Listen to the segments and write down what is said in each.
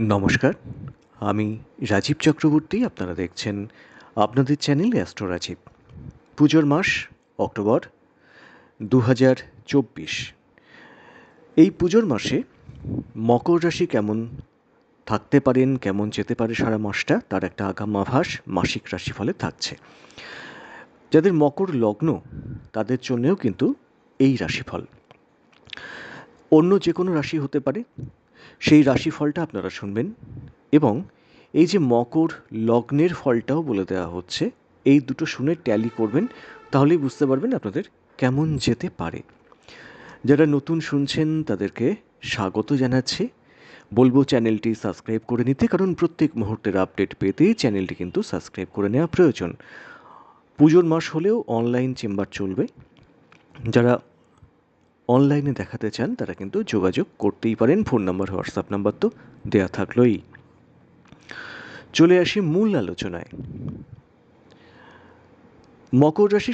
নমস্কার, আমি রাজীব চক্রবর্তী, আপনারা দেখছেন আপনাদের চ্যানেল অ্যাস্ট্রো রাজীব পুজোর মাস, অক্টোবর দু হাজার চব্বিশ। এই পুজোর মাসে মকর রাশি কেমন থাকতে পারেন, কেমন যেতে পারে সারা মাসটা, তার একটা আগাম আভাস মাসিক রাশিফলে থাকছে। যাদের মকর লগ্ন, তাদের জন্যেও কিন্তু এই রাশিফল। অন্য যে কোনো রাশি হতে পারে সেই রাশিফলটা আপনারা শুনবেন এবং এই যে মকর লগ্নের ফলটাও বলে দেওয়া হচ্ছে, এই দুটো শুনে ট্যালি করবেন, তাহলেই বুঝতে পারবেন আপনাদের কেমন যেতে পারে। যারা নতুন শুনছেন, তাদেরকে স্বাগত জানাচ্ছি। বলব চ্যানেলটি সাবস্ক্রাইব করে নিতে, কারণ প্রত্যেক মুহূর্তের আপডেট পেতে চ্যানেলটি কিন্তু সাবস্ক্রাইব করে নেওয়া প্রয়োজন। পুজোর মাস হলেও অনলাইন চেম্বার চলবে। যারা অনলাইনে দেখাতে চান, তারা কিন্তু যোগাযোগ করতেই পারেন। ফোন নাম্বার, হোয়াটসঅ্যাপ নাম্বার তো দেয়া থাকলোই। চলে আসি মূল আলোচনায়। মকর রাশি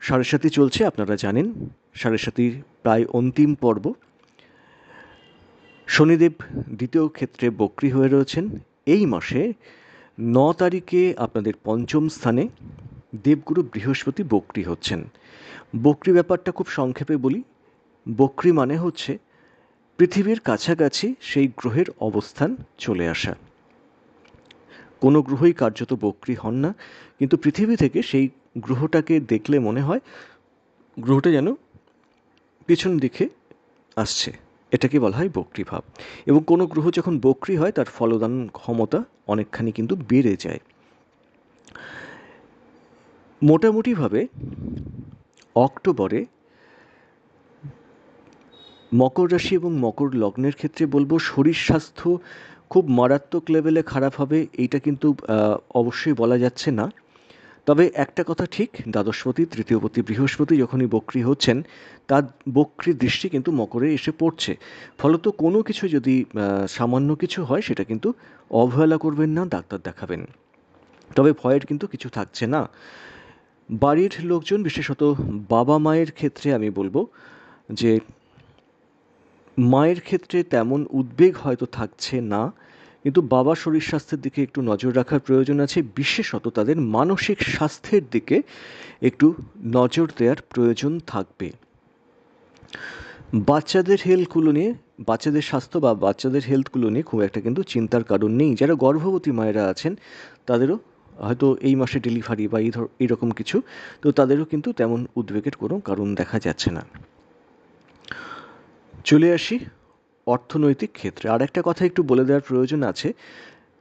সাড়ে সাথী চলছে, আপনারা জানেন। সাড়ে সাথীর প্রায় অন্তিম পর্ব। শনিদেব দ্বিতীয় ক্ষেত্রে বক্রি হয়ে রয়েছেন। এই মাসে ন তারিখে আপনাদের পঞ্চম স্থানে দেবগুরু বৃহস্পতি বক্রি হচ্ছেন। বক্রি ব্যাপারটা খুব সংক্ষেপে বলি। বক্রি মানে হচ্ছে পৃথিবীর কাছাকাছি সেই গ্রহের অবস্থান চলে আসা। কোনো গ্রহই কার্যত বক্রি হন না, কিন্তু পৃথিবী থেকে সেই গ্রহটাকে দেখলে মনে হয় গ্রহটা যেন পিছন দিকে আসছে। এটাকে বলা হয় বক্রি ভাব। এবং কোনো গ্রহ যখন বক্রি হয়, তার ফলদান ক্ষমতা অনেকখানি কিন্তু বেড়ে যায়। মোটামুটিভাবে অক্টোবরে মকর রাশি এবং মকর লগ্নের ক্ষেত্রে বলব শরীর স্বাস্থ্য খুব মারাত্মক লেভেলে খারাপ হবে, এইটা কিন্তু অবশ্যই বলা যাচ্ছে না। তবে একটা কথা ঠিক, দ্বাদশপতি, তৃতীয়পতি, বৃহস্পতি যখনই বক্রি হচ্ছেন, তার বক্রি দৃষ্টি কিন্তু মকরে এসে পড়ছে। ফলত কোনো কিছু যদি সামান্য কিছু হয়, সেটা কিন্তু অবহেলা করবেন না, ডাক্তার দেখাবেন। তবে ভয়ের কিন্তু কিছু থাকছে না। বাড়ির লোকজন, বিশেষত বাবা মায়ের ক্ষেত্রে আমি বলব যে মায়ের ক্ষেত্রে তেমন উদ্বেগ হয়তো থাকছে না, কিন্তু বাবা শরীর স্বাস্থ্যের দিকে একটু নজর রাখার প্রয়োজন আছে। বিশেষত তাদের মানসিক স্বাস্থ্যের দিকে একটু নজর দেওয়ার প্রয়োজন থাকবে। বাচ্চাদের হেলথগুলো নিয়ে, বাচ্চাদের স্বাস্থ্য বা বাচ্চাদের হেলথগুলো নিয়ে খুব একটা কিন্তু চিন্তার কারণ নেই। যারা গর্ভবতী মায়েরা আছেন, তাদেরও হয়তো এই মাসে ডেলিভারি বা এই ধর, এরকম কিছু, তো তাদেরও কিন্তু তেমন উদ্বেগের কোনো কারণ দেখা যাচ্ছে না। চলে আসি অর্থনৈতিক ক্ষেত্রে। আর একটা কথা একটু বলে দেওয়ার প্রয়োজন আছে।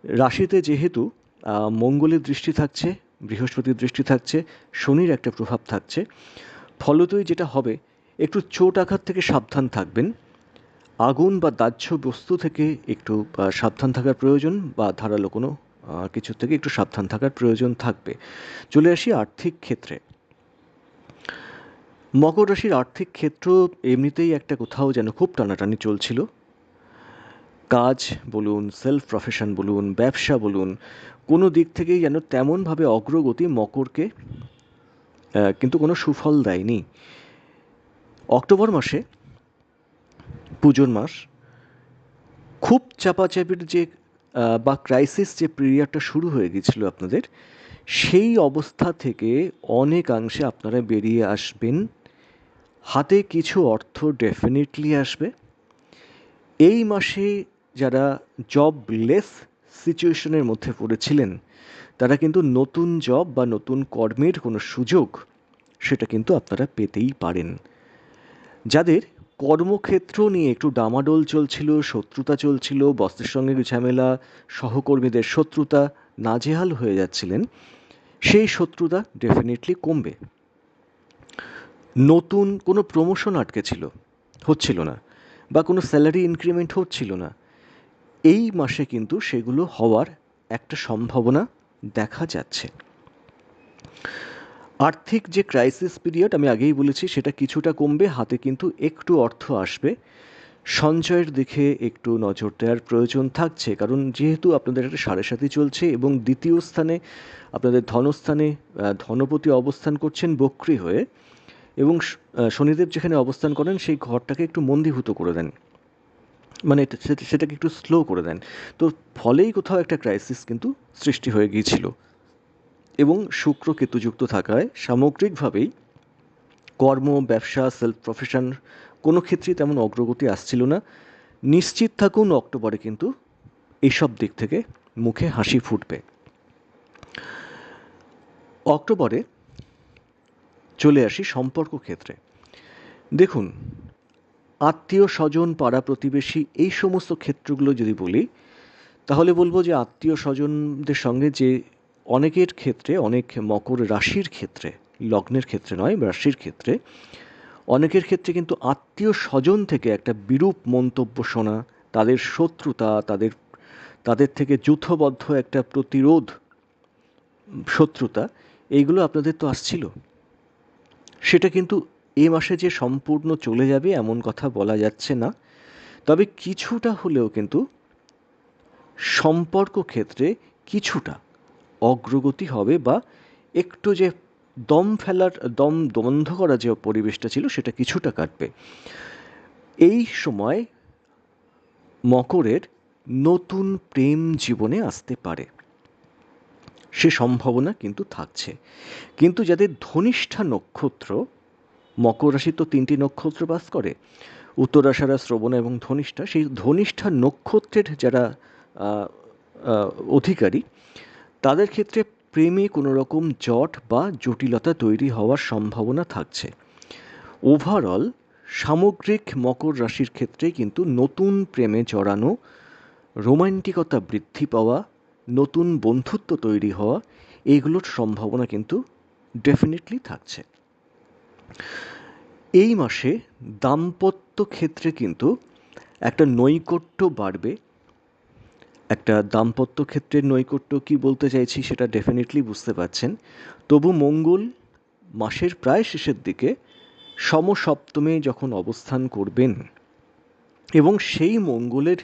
রাশিতে যেহেতু মঙ্গলের দৃষ্টি থাকছে, বৃহস্পতির দৃষ্টি থাকছে, শনির একটা প্রভাব থাকছে, ফলতই যেটা হবে, একটু চোট আঘাত থেকে সাবধান থাকবেন। আগুন বা দাহ্য বস্তু থেকে একটু সাবধান থাকার প্রয়োজন বা ধারালো কোনো কিছু থেকে একটু সাবধান থাকার প্রয়োজন থাকবে। চলে আসি আর্থিক ক্ষেত্রে। মকর রাশির আর্থিক ক্ষেত্র এমনিতেই একটা কোথাও যেন খুব টানাটানি চলছিল। কাজ বলুন সেলফ প্রফেশন বলুন, ব্যবসা বলুন, কোনো দিক থেকেই যেন তেমনভাবে অগ্রগতি মকরকে কিন্তু কোনো সুফল দেয়নি। অক্টোবর মাসে পুজোর মাস, খুব চাপাচাপির যে বা ক্রাইসিস যে পিরিয়ডটা শুরু হয়ে গিয়েছিল আপনাদের, সেই অবস্থা থেকে অনেকাংশে আপনারা বেরিয়ে আসবেন। হাতে কিছু অর্থ ডেফিনেটলি আসবে। এই মাসে যারা জব জবলেস সিচুয়েশনের মধ্যে পড়েছিলেন, তারা কিন্তু নতুন জব বা নতুন কর্মের কোনো সুযোগ সেটা কিন্তু আপনারা পেতেই পারেন। যাদের কর্মক্ষেত্র নিয়ে একটু ডামাডোল চলছিল, শত্রুতা চলছিল বস্ত্রের সঙ্গে ঝামেলা, সহকর্মীদের শত্রুতা নাজেহাল হয়ে যাচ্ছিলেন, সেই শত্রুতা ডেফিনেটলি কমবে। নতুন কোনো প্রমোশন আটকে ছিল হচ্ছিল না, বা কোনো স্যালারি ইনক্রিমেন্ট হচ্ছিল না, এই মাসে কিন্তু সেগুলো হওয়ার একটা সম্ভাবনা দেখা যাচ্ছে। আর্থিক যে ক্রাইসিস পিরিয়ড আমি আগেই বলেছি, সেটা কিছুটা কমবে, হাতে কিন্তু একটু অর্থ আসবে। সঞ্চয়ের দিকে একটু নজর দেওয়ার প্রয়োজন থাকছে, কারণ যেহেতু আপনাদের একটা সাড়ে সাথে চলছে এবং দ্বিতীয় স্থানে আপনাদের ধনস্থানে ধনপতি অবস্থান করছেন বক্রি হয়ে এবং শনিদেব যেখানে অবস্থান করেন, সেই ঘরটাকে একটু মন্দীভূত করে দেন। মানে সেটাকে একটু স্লো করে দেন। তো ফলেই কোথাও একটা ক্রাইসিস কিন্তু সৃষ্টি হয়ে গিয়েছিল। এবং শুক্র কেতুযুক্ত থাকায় সামগ্রিকভাবেই কর্ম, ব্যবসা সেলফ প্রফেশন কোনো ক্ষেত্রেই তেমন অগ্রগতি আসছিল না। নিশ্চিত থাকুন, অক্টোবরে কিন্তু এইসব দিক থেকে মুখে হাসি ফুটবে। অক্টোবরে চলে আসি সম্পর্ক ক্ষেত্রে। দেখুন, আত্মীয় স্বজন, পাড়া প্রতিবেশী এই সমস্ত ক্ষেত্রগুলো যদি বলি, তাহলে বলব যে আত্মীয় স্বজনদের সঙ্গে যে অনেকের ক্ষেত্রে, অনেক মকর রাশির ক্ষেত্রে, লগ্নের ক্ষেত্রে নয়, রাশির ক্ষেত্রে, অনেকের ক্ষেত্রে কিন্তু আত্মীয় স্বজন থেকে একটা বিরূপ মন্তব্য শোনা, তাদের শত্রুতা, তাদের তাদের থেকে যুথবদ্ধ একটা প্রতিরোধ, শত্রুতা, এইগুলো আপনাদের তো আসছিল। সেটা কিন্তু এ মাসে যে সম্পূর্ণ চলে যাবে এমন কথা বলা যাচ্ছে না। তবে কিছুটা হলেও কিন্তু সম্পর্ক ক্ষেত্রে কিছুটা অগ্রগতি হবে বা একটু যে দম ফেলার, দম বন্ধ করা যে পরিবেশটা ছিল সেটা কিছুটা কাটবে। এই সময় মকরের নতুন প্রেম জীবনে আসতে পারে। সে সম্ভাবনা কিন্তু থাকছে। কিন্তু যাদের ধনিষ্ঠা নক্ষত্র, মকর রাশি তো তিনটি নক্ষত্র বাস করে। উত্তরাষাঢ়া শ্রবণ এবং ধনিষ্ঠা, সেই ধনিষ্ঠা নক্ষত্রের যারা অধিকারী, তাদের ক্ষেত্রে প্রেমে কোনো রকম জট বা জটিলতা তৈরি হওয়ার সম্ভাবনা থাকছে। ওভারঅল সামগ্রিক মকর রাশির ক্ষেত্রে কিন্তু নতুন প্রেমে জড়ানো, রোমান্টিকতা বৃদ্ধি পাওয়া নতুন বন্ধুত্ব তৈরি হওয়া, এইগুলোর সম্ভাবনা কিন্তু ডেফিনেটলি থাকছে। এই মাসে দাম্পত্য ক্ষেত্রে কিন্তু একটা নৈকট্য বাড়বে। একটা দাম্পত্য ক্ষেত্রের নৈকট্য কি বলতে চাইছি সেটা ডেফিনেটলি বুঝতে পারছেন। তবু মঙ্গল মাসের প্রায় শেষের দিকে সমসপ্তমে যখন অবস্থান করবেন, এবং সেই মঙ্গলের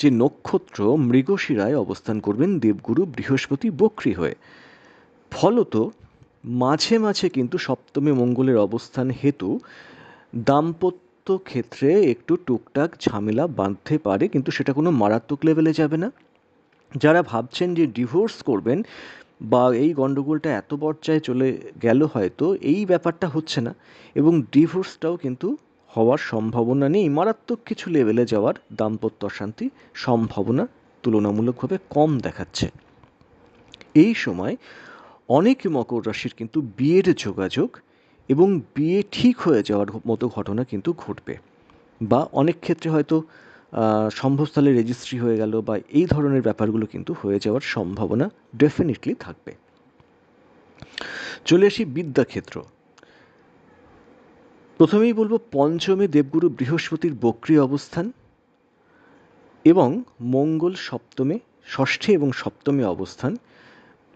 যে নক্ষত্র মৃগশিরায় অবস্থান করবেন দেবগুরু বৃহস্পতি বক্রী হয়ে। ফলত মাঝে মাঝে কিন্তু সপ্তমী মঙ্গলের অবস্থান হেতু দাম্পত্য ক্ষেত্রে একটু টুকটাক ঝামেলা বাঁধতে পারে, কিন্তু সেটা কোনো মারাত্মক লেভেলে যাবে না। যারা ভাবছেন যে ডিভোর্স করবেন বা এই গণ্ডগোলটা এত পর্যায়ে চলে গেল হয়তো, এই ব্যাপারটা হচ্ছে না। এবং ডিভোর্সটাও কিন্তু হওয়ার সম্ভাবনা নেই। মারাত্মক কিছু লেভেলে যাওয়ার দাম্পত্য অশান্তি সম্ভাবনা তুলনামূলকভাবে কম দেখাচ্ছে। এই সময় অনেক মকর রাশির কিন্তু বিয়ের যোগাযোগ এবং বিয়ে ঠিক হয়ে যাওয়ার মতো ঘটনা কিন্তু ঘটবে বা অনেক ক্ষেত্রে হয়তো সম্ভবস্থলে রেজিস্ট্রি হয়ে গেল বা এই ধরনের ব্যাপারগুলো কিন্তু হয়ে যাওয়ার সম্ভাবনা ডেফিনেটলি থাকবে। চলে আসি বিদ্যাক্ষেত্র। প্রথমেই বলব পঞ্চমে দেবগুরু বৃহস্পতির বক্রি অবস্থান এবং মঙ্গল সপ্তমে, ষষ্ঠে এবং সপ্তমে অবস্থান।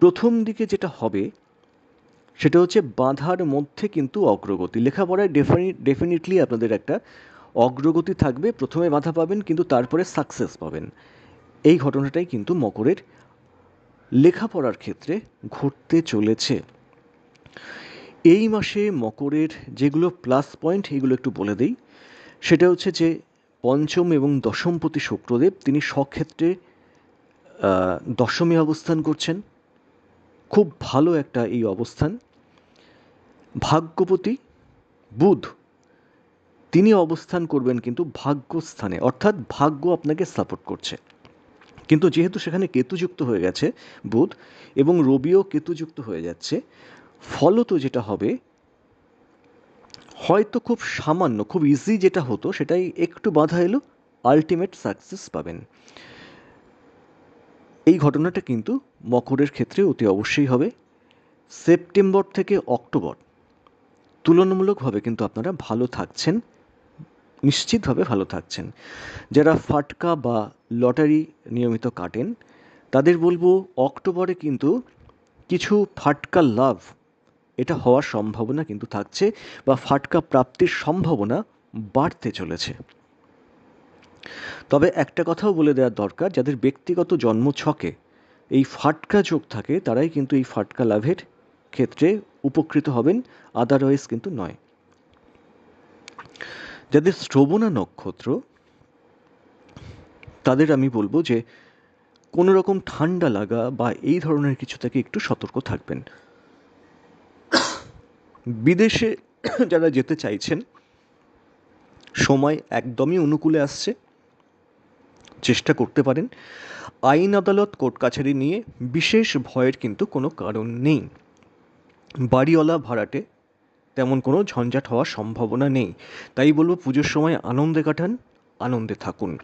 প্রথম দিকে যেটা হবে, সেটা হচ্ছে বাধার মধ্যে কিন্তু অগ্রগতি। লেখাপড়ায় ডেফিনি ডেফিনেটলি আপনাদের একটা অগ্রগতি থাকবে। প্রথমে বাধা পাবেন, কিন্তু তারপরে সাকসেস পাবেন। এই ঘটনাটাই কিন্তু মকরের লেখাপড়ার ক্ষেত্রে ঘটতে চলেছে। এই মাসে মকরের যেগুলো প্লাস পয়েন্ট এগুলো একটু বলে দিই। সেটা হচ্ছে যে পঞ্চম এবং দশমপতি শুক্রদেব, তিনি স্বক্ষেত্রে দশমী অবস্থান করছেন। খুব ভালো একটা এই অবস্থান। ভাগ্যপতি বুধ, তিনি অবস্থান করবেন কিন্তু ভাগ্যস্থানে, অর্থাৎ ভাগ্য আপনাকে সাপোর্ট করছে। কিন্তু যেহেতু সেখানে কেতুযুক্ত হয়ে গেছে বুধ এবং রবিও কেতুযুক্ত হয়ে যাচ্ছে ফলত যেটা হবে, হয়তো খুব সামান্য, খুব ইজি যেটা হতো, সেটাই একটু বাধা এলো আলটিমেট সাকসেস পাবেন। এই ঘটনাটা কিন্তু মকরের ক্ষেত্রে অতি অবশ্যই হবে। সেপ্টেম্বর থেকে অক্টোবর তুলনামূলকভাবে কিন্তু আপনারা ভালো থাকছেন, নিশ্চিতভাবে ভালো থাকছেন। যারা ফাটকা বা লটারি নিয়মিত কাটেন, তাদের বলব অক্টোবরে কিন্তু কিছু ফাটকা লাভ এটা হওয়ার সম্ভাবনা কিন্তু থাকছে বা ফাটকা প্রাপ্তির সম্ভাবনা বাড়তে চলেছে। তবে একটা কথাও বলে দেওয়ার দরকার, যাদের ব্যক্তিগত জন্ম ছকে এই ফাটকা যোগ থাকে, তারাই কিন্তু এই ফাটকা লাভের ক্ষেত্রে উপকৃত হবেন আদারওয়াইজ কিন্তু নয়। যাদের শ্রবণা নক্ষত্র, তাদের আমি বলব যে কোনো রকম ঠান্ডা লাগা বা এই ধরনের কিছু থেকে একটু সতর্ক থাকবেন। বিদেশে যারা যেতে চাইছেন, সময় একদমই অনুকূলে আসছে। চেষ্টা করতে পারেন। আইন আদালত, কোর্ট কাছারি নিয়ে বিশেষ ভয়ের কিন্তু কোনো কারণ নেই। বাড়িওয়ালা ভাড়াটে তেমন কোনো ঝঞ্ঝাট হওয়ার সম্ভাবনা নেই। তাই বলব পুজোর সময় আনন্দে কাটান, আনন্দে থাকুন।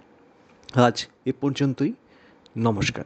আজ এ পর্যন্তই। নমস্কার।